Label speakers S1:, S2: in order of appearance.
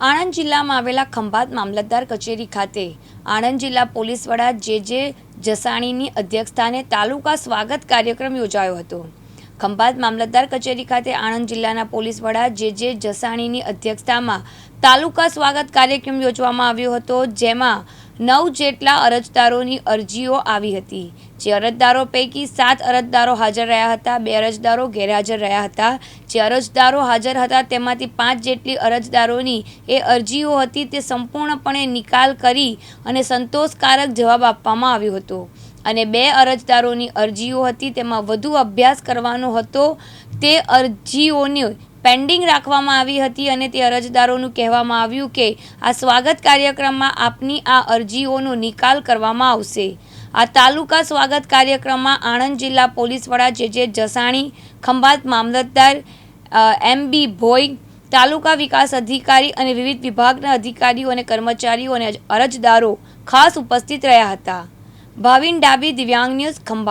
S1: આણંદ જિલ્લામાં આવેલા ખંભાત મામલતદાર કચેરી ખાતે આણંદ જિલ્લા પોલીસ વડા જે જે જસાણીની અધ્યક્ષસ્થાને તાલુકા સ્વાગત કાર્યક્રમ યોજાયો હતો. ખંભાત મામલતદાર કચેરી ખાતે આણંદ જિલ્લાના પોલીસ વડા જે જે જસાણીની અધ્યક્ષતામાં તાલુકા સ્વાગત કાર્યક્રમ યોજવામાં આવ્યો હતો, જેમાં નવ જેટલા અરજદારોની અરજીઓ આવી હતી. જે અરજદારો પૈકી સાત અરજદારો હાજર રહ્યા હતા, બે અરજદારો ગેરહાજર રહ્યા હતા. જે અરજદારો હાજર હતા તેમાંથી પાંચ જેટલી અરજદારોની એ અરજીઓ હતી તે સંપૂર્ણપણે નિકાલ કરી અને સંતોષકારક જવાબ આપવામાં આવ્યો હતો. અને બે અરજદારોની અરજીઓ હતી, તેમાં વધુ અભ્યાસ કરવાનો હતો. તે અરજીઓને પેન્ડિંગ રાખવામાં આવી હતી અને તે અરજદારોનું કહેવામાં આવ્યું કે, આ સ્વાગત કાર્યક્રમમાં આપની આ અરજીઓનો નિકાલ કરવામાં આવશે. આ તાલુકા સ્વાગત કાર્યક્રમમાં આણંદ જિલ્લા પોલીસ વડા જે જે જસાણી, ખંભાત મામલતદાર એમ બી ભોઈ, તાલુકા વિકાસ અધિકારી અને વિવિધ વિભાગના અધિકારીઓ અને કર્મચારીઓ અને અરજદારો ખાસ ઉપસ્થિત રહ્યા હતા. ભાવિન ડાબી દિવ્યાંગ ન્યૂઝ ખંભાત.